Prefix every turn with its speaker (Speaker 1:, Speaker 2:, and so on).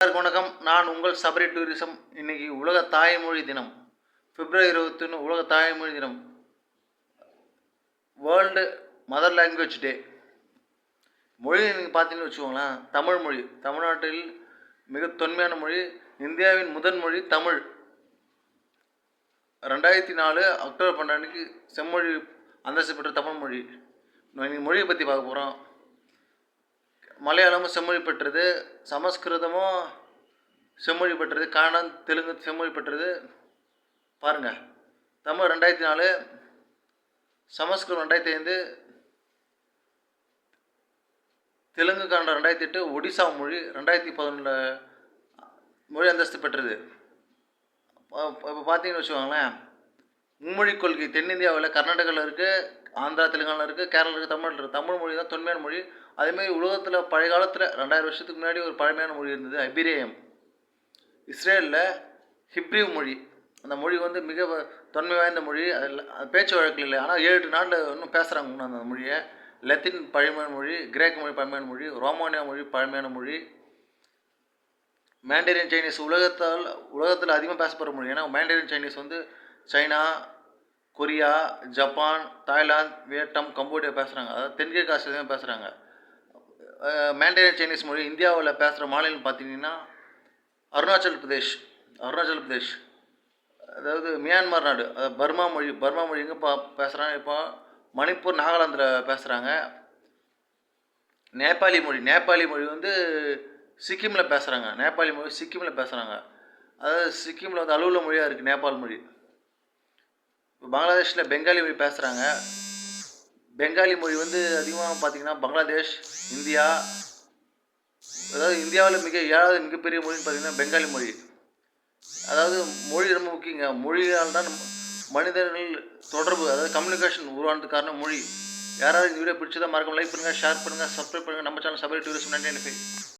Speaker 1: Sir வணக்கம். நான் உங்கள் சபரி டூரிசம். இன்னைக்கு உலக தாய்மொழி தினம். பிப்ரவரி இருபத்தொன்று உலக தாய்மொழி தினம். வேர்ல்டு மதர் லாங்குவேஜ் டே மொழி நீங்கள் பார்த்தீங்கன்னு வச்சுக்கோங்களேன் தமிழ் மொழி. தமிழ்நாட்டில் மிக தொன்மையான மொழி இந்தியாவின் முதன் மொழி தமிழ். ரெண்டாயிரத்தி நாலு அக்டோபர் பன்னெண்டுக்கு செம்மொழி அந்தஸ்து பெற்ற தமிழ் மொழி. இன்னைக்கு மொழியை பற்றி பார்க்க போகிறோம் மலையாளமும் செம்மொழி பெற்றது சமஸ்கிருதமும் செம்மொழி பெற்றது கன்னடம் தெலுங்கு செம்மொழி பெற்றது. பாருங்கள் தமிழ் ரெண்டாயிரத்தி நாலு சமஸ்கிருதம் ரெண்டாயிரத்தி ஐந்து தெலுங்கு கன்னடம் ரெண்டாயிரத்தி எட்டு ஒடிசா மொழி ரெண்டாயிரத்தி பதினொன்றில் மொழி அந்தஸ்து பெற்றது. இப்போ பார்த்தீங்கன்னு வச்சுக்கோங்களேன் மும்மொழி கொள்கை தென்னிந்தியாவில் கர்நாடகாவில் இருக்குது ஆந்திரா தெலுங்கானா இருக்குது கேரளா இருக்குது தமிழ் இருக்குது தமிழ் மொழி தான் தொன்மையான மொழி. அதேமாரி உலகத்தில் பழைய காலத்தில் ரெண்டாயிரம் வருஷத்துக்கு முன்னாடி ஒரு பழமையான மொழி இருந்தது ஐபீரியம் இஸ்ரேலில் ஹிப்ரிவ் மொழி. அந்த மொழி வந்து மிக தொன்மை வாய்ந்த மொழி. அதில் அது பேச்சு வழக்கில் இல்லை. ஆனால் ஏழு எட்டு நாட்டில் இன்னும் பேசுகிறாங்க இன்னும் அந்த மொழியை. லத்தீன் பழமையான மொழி கிரேக்க மொழி பழமையான மொழி ரோமானியா மொழி பழமையான மொழி. மேண்டரின் சைனீஸ் உலகத்தால் உலகத்தில் அதிகமாக பேசப்படுற மொழி. ஏன்னா மேண்டரின் சைனீஸ் வந்து China Korea Japan Thailand Vietnam Cambodia பேசுகிறாங்க அதாவது தென்கிழக்கு ஆசியா பேசுகிறாங்க மேண்டரின் சைனீஸ் மொழி இந்தியாவில் பேசுகிற மாநிலம் பார்த்தீங்கன்னா அருணாச்சல் பிரதேஷ் அருணாச்சல் பிரதேஷ். அதாவது மியான்மர் நாடு. அதாவது பர்மா மொழி பர்மா மொழி எங்கே பா பேசுகிறாங்க இப்போ மணிப்பூர் நாகாலாந்தில் பேசுகிறாங்க நேபாளி மொழி நேபாளி மொழி வந்து சிக்கிமில் பேசுகிறாங்க நேபாளி மொழி சிக்கிமில் பேசுகிறாங்க அதாவது சிக்கிமில் வந்து அலுவல மொழியாக இருக்குது நேபாள் மொழி. இப்போ பங்களாதேஷில் பெங்காலி மொழி பேசுகிறாங்க பெங்காலி மொழி வந்து அதிகமாக பார்த்தீங்கன்னா பங்களாதேஷ் இந்தியா அதாவது இந்தியாவில் மிக ஏழாவது மிகப்பெரிய மொழின்னு பார்த்தீங்கன்னா பெங்காலி மொழி. அதாவது மொழி ரொம்ப முக்கியங்க. மொழியால் தான் மனிதர்கள் தொடர்பு அதாவது கம்யூனிகேஷன் உருவானதுக்கு காரணம் மொழி. யாராவது இந்த வீடியோ பிடிச்சதா மறக்காம லைக் பண்ணுங்கள் ஷேர் பண்ணுங்கள் சப்ஸ்கிரைப் பண்ணுங்கள் நம்ம channel Sabari tourist ninety five